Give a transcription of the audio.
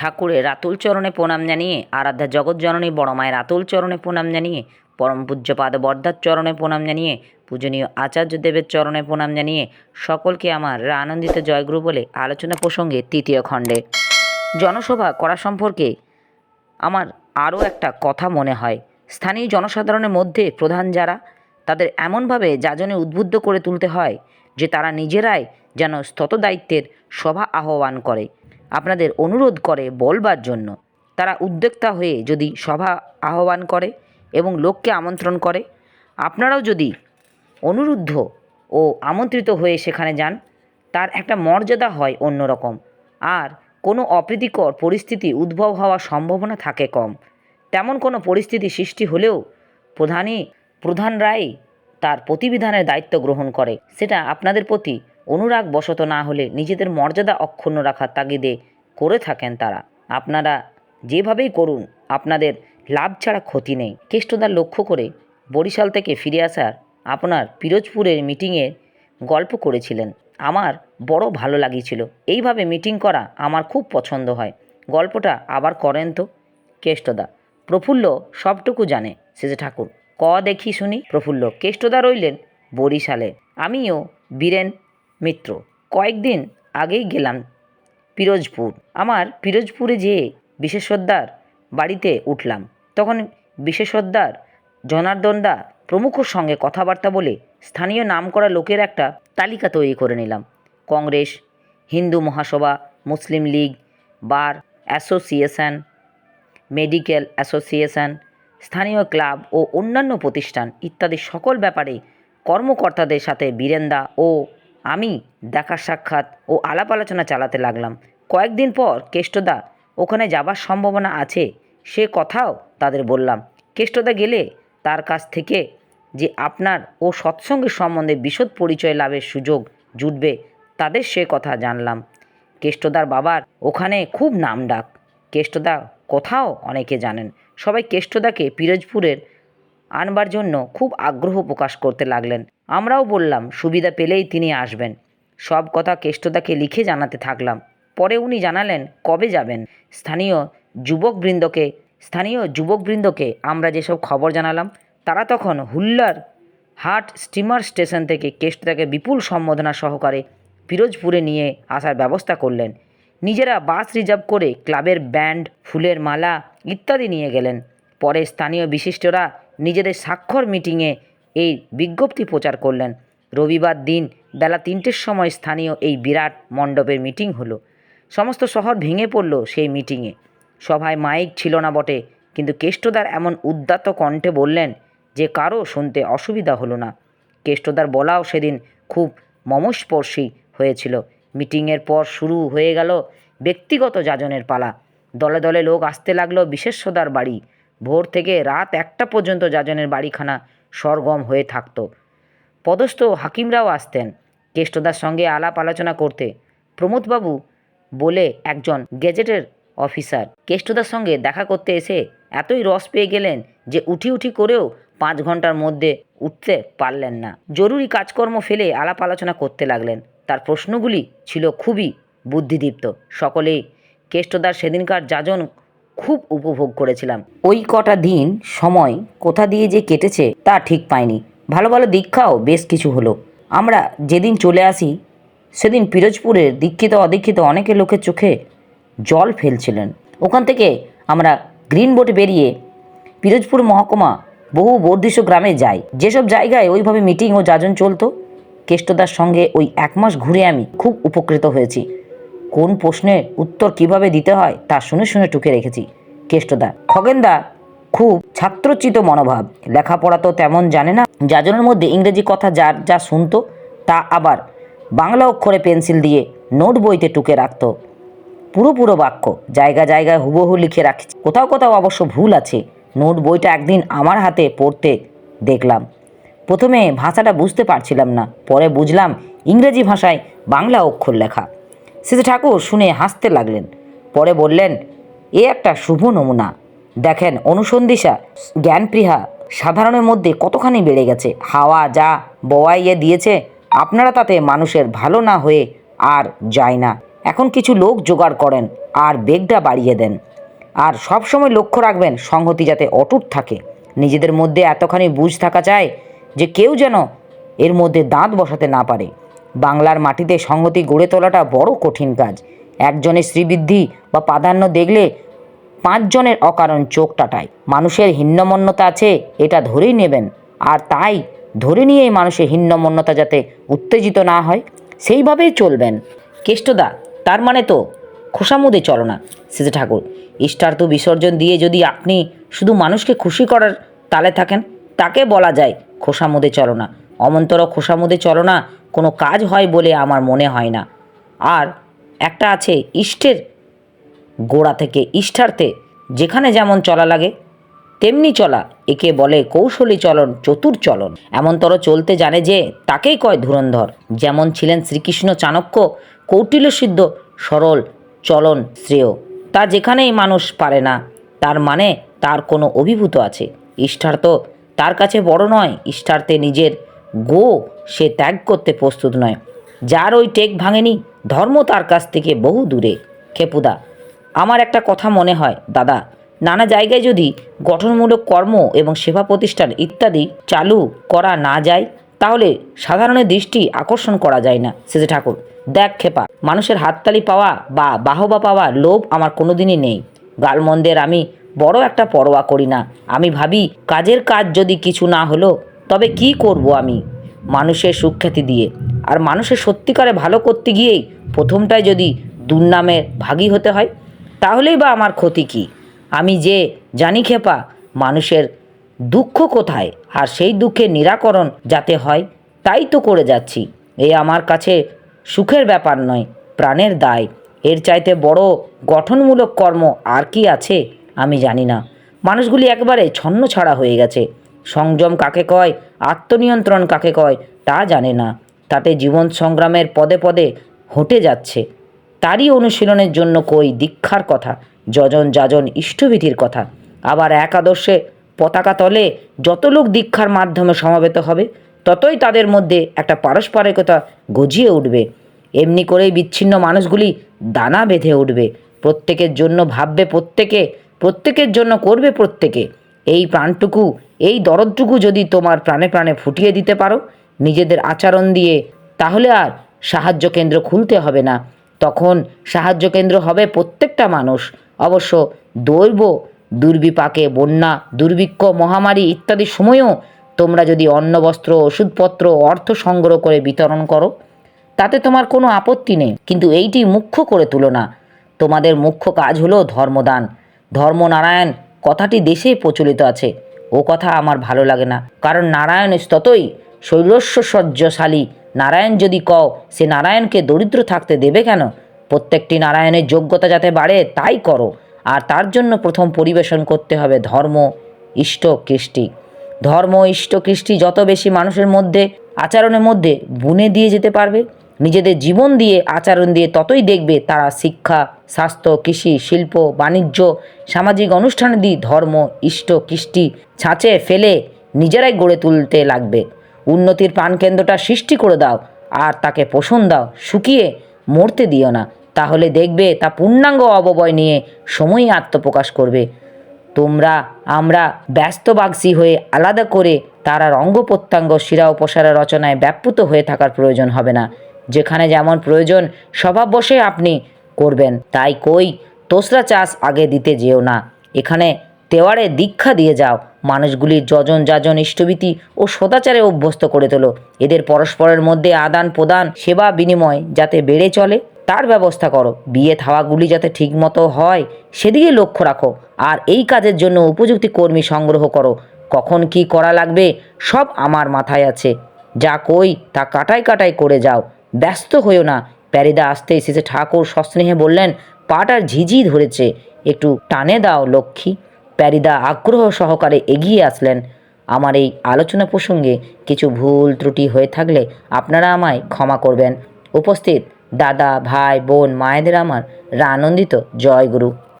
ঠাকুরের রাতুল চরণে প্রণাম জানিয়ে, আরাধ্যা জগৎজননী বড় মায়ের রাতুল চরণে প্রণাম জানিয়ে, পরম পূজ্যপাদ বর্ধার চরণে প্রণাম জানিয়ে, পূজনীয় আচার্য দেবের চরণে প্রণাম জানিয়ে, সকলকে আমার আনন্দিত জয়গুরু বলে আলোচনা প্রসঙ্গে তৃতীয় খণ্ডে। জনসভা করা সম্পর্কে আমার আরও একটা কথা মনে হয়। স্থানীয় জনসাধারণের মধ্যে প্রধান যারা, তাদের এমনভাবে যাজনে উদ্বুদ্ধ করে তুলতে হয় যে তারা নিজেরাই যেন স্তত দায়িত্বের সভা আহ্বান করে। আপনাদের অনুরোধ করে বলবার জন্য। তারা উদ্যোক্তা হয়ে যদি সভা আহ্বান করে এবং লোককে আমন্ত্রণ করে, আপনারাও যদি অনুরুদ্ধ ও আমন্ত্রিত হয়ে সেখানে যান, তার একটা মর্যাদা হয় অন্যরকম। আর কোনো অপ্রীতিকর পরিস্থিতি উদ্ভব হওয়ার সম্ভাবনা থাকে কম। তেমন কোনো পরিস্থিতি সৃষ্টি হলেও প্রধানই প্রধানরাই তার প্রতিবিধানের দায়িত্ব গ্রহণ করে। সেটা আপনাদের প্রতি অনুরাগ বশত না হলে নিজেদের মর্যাদা অক্ষুণ্ণ রাখার তাগিদে করে থাকেন তারা। আপনারা যেভাবেই করুন, আপনাদের লাভ ছাড়া ক্ষতি নেই। কেষ্টদার লক্ষ্য করে বরিশাল থেকে ফিরে আসার আপনার পিরোজপুরের মিটিংয়ে গল্প করেছিলেন। আমার বড় ভালো লাগিয়েছিল। এইভাবে মিটিং করা আমার খুব পছন্দ হয়। গল্পটা আবার করেন তো? কেষ্টদা, প্রফুল্ল সবটুকু জানে শেষে ঠাকুর। ক দেখি শুনি, প্রফুল্ল, কেষ্টদা রইলেন বরিশালে। আমিও বীরেন মিত্র। কয়েকদিন আগেই গেলাম পিরোজপুর। আমার পিরোজপুরে যেয়ে বিশেষজ্ঞার বাড়িতে উঠলাম। তখন বিশেষজ্ঞার জনার্দনদা প্রমুখর সঙ্গে কথাবার্তা বলে স্থানীয় নামকরা লোকের একটা তালিকা তৈরি করে নিলাম। Congress, Hindu Mahasabha, Muslim League, bar association, medical association, স্থানীয় ক্লাব ও অন্যান্য প্রতিষ্ঠান ইত্যাদি সকল ব্যাপারে কর্মকর্তাদের সাথে বীরেন্দা ও আমি দেখা সাক্ষাৎ ও আলাপ আলোচনা চালাতে লাগলাম। কয়েকদিন পর কেষ্টদা ওখানে যাবার সম্ভাবনা আছে, সে কথাও তাদের বললাম। কেষ্টদা গেলে তার কাছ থেকে যে আপনার ও সৎসঙ্গের সম্বন্ধে বিশদ পরিচয় লাভের সুযোগ জুটবে, তাদের সে কথা জানলাম। কেষ্টদার বাবার ওখানে খুব নাম ডাক কেষ্টদা কোথাও অনেকে জানেন। সবাই কেষ্টদাকে পিরোজপুরের আনবার জন্য খুব আগ্রহ প্রকাশ করতে লাগলেন। আমরাও বললাম, সুবিধা পেলেই তিনি আসবেন। সব কথা কেষ্টদাকে লিখে জানাতে থাকলাম। পরে উনি জানালেন, কবে যাবেন? স্থানীয় যুবকবৃন্দকে স্থানীয় যুবকবৃন্দকে আমরা যেসব খবর জানালাম, তারা তখন হুল্লার হাট স্টিমার স্টেশন থেকে কেষ্টদাকে বিপুল সম্বোধনা সহকারে পিরোজপুরে নিয়ে আসার ব্যবস্থা করলেন। নিজেরা বাস রিজার্ভ করে ক্লাবের ব্যান্ড, ফুলের মালা ইত্যাদি নিয়ে গেলেন। পরে স্থানীয় বিশিষ্টরা নিজেদের স্বাক্ষর মিটিংয়ে এই বিজ্ঞপ্তি প্রচার করলেন। রবিবার দিন বেলা তিনটের সময় স্থানীয় এই বিরাট মণ্ডপের মিটিং হলো। সমস্ত শহর ভেঙে পড়ল সেই মিটিংয়ে। সভায় মাইক ছিল না বটে, কিন্তু কেষ্টদার এমন উদ্দাত্ত কণ্ঠে বললেন যে কারও শুনতে অসুবিধা হলো না। কেষ্টদার বলাও সেদিন খুব মমস্পর্শী হয়েছিল। মিটিংয়ের পর শুরু হয়ে গেল ব্যক্তিগত যাজনের পালা। দলে দলে লোক আসতে লাগল বিশেষ্যদার বাড়ি। ভোর থেকে রাত একটা পর্যন্ত যাজনের বাড়িখানা সরগম হয়ে থাকতো। পদস্থ হাকিমরাও আসতেন। কেষ্টদার সঙ্গে আলাপ আলোচনা করতে। প্রমোদবাবু বলে একজন গেজেটের অফিসার। কেষ্টদার সঙ্গে দেখা করতে এসে এতই রস পেয়ে গেলেন যে উঠি উঠি করেও পাঁচ ঘণ্টার মধ্যে উঠতে পারলেন না। জরুরি কাজকর্ম ফেলে আলাপ আলোচনা করতে লাগলেন। তার প্রশ্নগুলি ছিল খুবই বুদ্ধিদীপ্ত। সকলেই কেষ্টদার সেদিনকার যাজন খুব উপভোগ করেছিলাম। ওই কটা দিন সময় কোথা দিয়ে যে কেটেছে তা ঠিক পাইনি। ভালো ভালো দীক্ষাও বেশ কিছু হলো। আমরা যেদিন চলে আসি, সেদিন পিরোজপুরের দীক্ষিত অদীক্ষিত অনেকে লোকের চোখে জল ফেলছিলেন। ওখান থেকে আমরা গ্রিন বোটে বেরিয়ে পিরোজপুর মহকুমা বহু বর্ধিষ্য গ্রামে যাই। যেসব জায়গায় ওইভাবে মিটিং ও যাজন চলতো, কেষ্টদার সঙ্গে ওই এক মাস ঘুরে আমি খুব উপকৃত হয়েছি। কোন প্রশ্নে উত্তর কীভাবে দিতে হয় তা শুনে শুনে টুকে রেখেছি। কেষ্টদা, খগেনদা, খুব ছাত্রচিত মনোভাব। লেখাপড়া তো তেমন জানে না। যাজনের মধ্যে ইংরেজি কথা যার যা শুনতো, তা আবার বাংলা অক্ষরে পেন্সিল দিয়ে নোট বইতে টুকে রাখত। পুরো পুরো বাক্য জায়গা জায়গায় হুবহু লিখে রাখছে। কোথাও কোথাও অবশ্য ভুল আছে। নোট বইটা একদিন আমার হাতে পড়তে দেখলাম। প্রথমে ভাষাটা বুঝতে পারছিলাম না। পরে বুঝলাম ইংরেজি ভাষায় বাংলা অক্ষর লেখা। শেষে ঠাকুর শুনে হাসতে লাগলেন। পরে বললেন, এ একটা শুভ নমুনা। দেখেন অনুসন্ধিসা জ্ঞানপ্রিহা সাধারণের মধ্যে কতখানি বেড়ে গেছে। হাওয়া যা বওয়াইয়ে দিয়েছে, আপনারা তাতে মানুষের ভালো না হয়ে আর যায় না। এখন কিছু লোক জোগাড় করেন আর বেগটা বাড়িয়ে দেন। আর সবসময় লক্ষ্য রাখবেন, সংহতি যাতে অটুট থাকে। নিজেদের মধ্যে এতখানি বুঝ থাকা চায় যে কেউ যেন এর মধ্যে দাঁত বসাতে না পারে। বাংলার মাটিতে সংহতি গড়ে তোলাটা বড় কঠিন কাজ। একজনের শ্রীবৃদ্ধি বা প্রাধান্য দেখলে পাঁচজনের অকারণ চোখ টাটায়। মানুষের হিন্নমন্যতা আছে, এটা ধরেই নেবেন। আর তাই ধরে নিয়েই মানুষের হিন্নমন্যতা যাতে উত্তেজিত না হয়, সেইভাবেই চলবেন। কেষ্টদা, তার মানে তো খোসামুদে চলো না, সিজে ঠাকুর। ইষ্টার্থ বিসর্জন দিয়ে যদি আপনি শুধু মানুষকে খুশি করার তালে থাকেন, তাকে বলা যায় খোসামুদে চলো না। অমন্তর খোসামুদে চলো না কোনো কাজ হয় বলে আমার মনে হয় না। আর একটা আছে ইষ্টের গোড়া থেকে ইষ্টার্থে, যেখানে যেমন চলা লাগে, তেমনি চলা। একে বলে কৌশলী চলন, চতুর চলন। এমনতর চলতে জানে যে তাকেই কয় ধুরন্ধর। যেমন ছিলেন শ্রীকৃষ্ণ চাণক্য কৌটিল্যসিদ্ধ সরল, চলন, শ্রেয়। তা যেখানেই মানুষ পারে না, তার মানে তার কোনো অভিভূত আছে। ইষ্টার্থ তার কাছে বড় নয়, ইষ্টার্থে নিজের গো, সে ত্যাগ করতে প্রস্তুত নয়। যার ওই টেক ভাঙেনি, ধর্ম তার কাছ থেকে বহু দূরে। খেপুদা, আমার একটা কথা মনে হয়, দাদা। নানা জায়গায় যদি গঠনমূলক কর্ম এবং সেবা প্রতিষ্ঠান ইত্যাদি চালু করা না যায়, তাহলে সাধারণের দৃষ্টি আকর্ষণ করা যায় না, সেজে ঠাকুর। দেখ খেপা, মানুষের হাততালি পাওয়া বা বাহবা পাওয়া লোভ আমার কোনোদিনই নেই। গালমন্দের আমি বড় একটা পরোয়া করি না। আমি ভাবি, কাজের কাজ যদি কিছু না হলো তবে কি করব আমি? মানুষের সুখ্যাতি দিয়ে। আর মানুষের সত্যিকারে ভালো করতে গিয়েই প্রথমটায় যদি দুর্নামের ভাগী হতে হয়, তাহলেই বা আমার ক্ষতি কী? আমি যে জানি খেপা, মানুষের দুঃখ কোথায়? আর সেই দুঃখের নিরাকরণ যাতে হয়, তাই তো করে যাচ্ছি। এ আমার কাছে সুখের ব্যাপার নয়, প্রাণের দায়। এর চাইতে বড় গঠনমূলক কর্ম আর কি আছে, আমি জানি না। মানুষগুলি একবারে ছন্ন ছাড়া হয়ে গেছে। সংযম কাকে কয়? আত্মনিয়ন্ত্রণ কাকে কয়? তা জানে না। তাতে জীবন সংগ্রামের পদে পদে হটে যাচ্ছে। তারই অনুশীলনের জন্য কই দীক্ষার কথা, যজন যাজন ইষ্টবিধির কথা। আবার একাদশে পতাকা তলে যত লোক দীক্ষার মাধ্যমে সমাবেত হবে, ততই তাদের মধ্যে একটা পারস্পরিকতা গজিয়ে উঠবে। এমনি করেই বিচ্ছিন্ন মানুষগুলি দানা বেঁধে উঠবে। প্রত্যেকের জন্য ভাববে প্রত্যেকে, প্রত্যেকের জন্য করবে প্রত্যেকে। এই প্রাণটুকু এই দরদটুকু যদি তোমার প্রাণে প্রাণে ফুটিয়ে দিতে পারো, নিজেদের আচরণ দিয়ে, তাহলে আর সাহায্য কেন্দ্র খুলতে হবে না। তখন সাহায্য কেন্দ্র হবে প্রত্যেকটা মানুষ। অবশ্য দৈব, দুর্বিপাকে, বন্যা, দুর্ভিক্ষ, মহামারী ইত্যাদি সময়েও তোমরা যদি অন্ন, বস্ত্র, ওষুধপত্র, অর্থ সংগ্রহ করে বিতরণ করো, তাতে তোমার কোনো আপত্তি নেই। কিন্তু এইটি মুখ্য করে তুলো না। তোমাদের মুখ্য কাজ হলো ধর্মদান। ধর্মনারায়ণ কথাটি দেশেই প্রচলিত আছে। ও কথা আমার ভালো লাগে না। কারণ নারায়ণ ততই শৈলস্য সহ্যশালী নারায়ণ যদি কও, সে নারায়ণকে দরিদ্র থাকতে দেবে কেন? প্রত্যেকটি নারায়ণের যোগ্যতা যাতে বাড়ে, তাই করো। আর তার জন্য প্রথম পরিবেশন করতে হবে ধর্ম, ইষ্ট, কৃষ্টি। ধর্ম, ইষ্ট, কৃষ্টি যত বেশি মানুষের মধ্যে, আচরণের মধ্যে বুনে দিয়ে যেতে পারবে, নিজেদের জীবন দিয়ে, আচরণ দিয়ে ততই দেখবে তারা শিক্ষা স্বাস্থ্য, কৃষি, শিল্প, বাণিজ্য, সামাজিক অনুষ্ঠানে দিয়ে ধর্ম, ইষ্ট, কৃষ্টি ছাঁচে ফেলে নিজেরাই গড়ে তুলতে লাগবে। উন্নতির প্রাণকেন্দ্রটা সৃষ্টি করে দাও, আর তাকে পোষণ দাও, শুকিয়ে মরতে দিও না। তাহলে দেখবে তা পূর্ণাঙ্গ অববয় নিয়ে সময়ই আত্মপ্রকাশ করবে। তোমরা, আমরা ব্যস্ত ব্যস্তবাগসী হয়ে আলাদা করে তার অঙ্গ প্রত্যঙ্গ শিরা উপসারা রচনায় ব্যাপ্যুত হয়ে থাকার প্রয়োজন হবে না। যেখানে যেমন প্রয়োজন স্বভাব বসে আপনি করবেন। তাই কই, তোসরা চাষ আগে দিতে যেও না। এখানে তেওয়ারে দীক্ষা দিয়ে যাও। মানুষগুলির যজন যাজন ইষ্টভীতি ও সদাচারে অভ্যস্ত করে তোলো। এদের পরস্পরের মধ্যে আদান প্রদান, সেবা বিনিময় যাতে বেড়ে চলে, তার ব্যবস্থা করো। বিয়ে থাওয়াগুলি যাতে ঠিকমতো হয় সেদিকে লক্ষ্য রাখো। আর এই কাজের জন্য উপযুক্ত কর্মী সংগ্রহ করো। কখন কি করা লাগবে, সব আমার মাথায় আছে। যা কই, তা কাটাই কাটাই করে যাও। ব্যস্ত হইও না। প্যারিদা আসতে এসেছে ঠাকুর সস্নেহে বললেন, পাটার ঝিঝি ধরেছে, একটু টানে দাও লক্ষ্মী। প্যারিদা আগ্রহ সহকারে এগিয়ে আসলেন। আমার এই আলোচনা প্রসঙ্গে কিছু ভুল ত্রুটি হয়ে থাকলে আপনারা আমায় ক্ষমা করবেন। উপস্থিত, দাদা, ভাই, বোন, মায়েদের আমার রানন্দিত জয়গুরু। জয় গুরু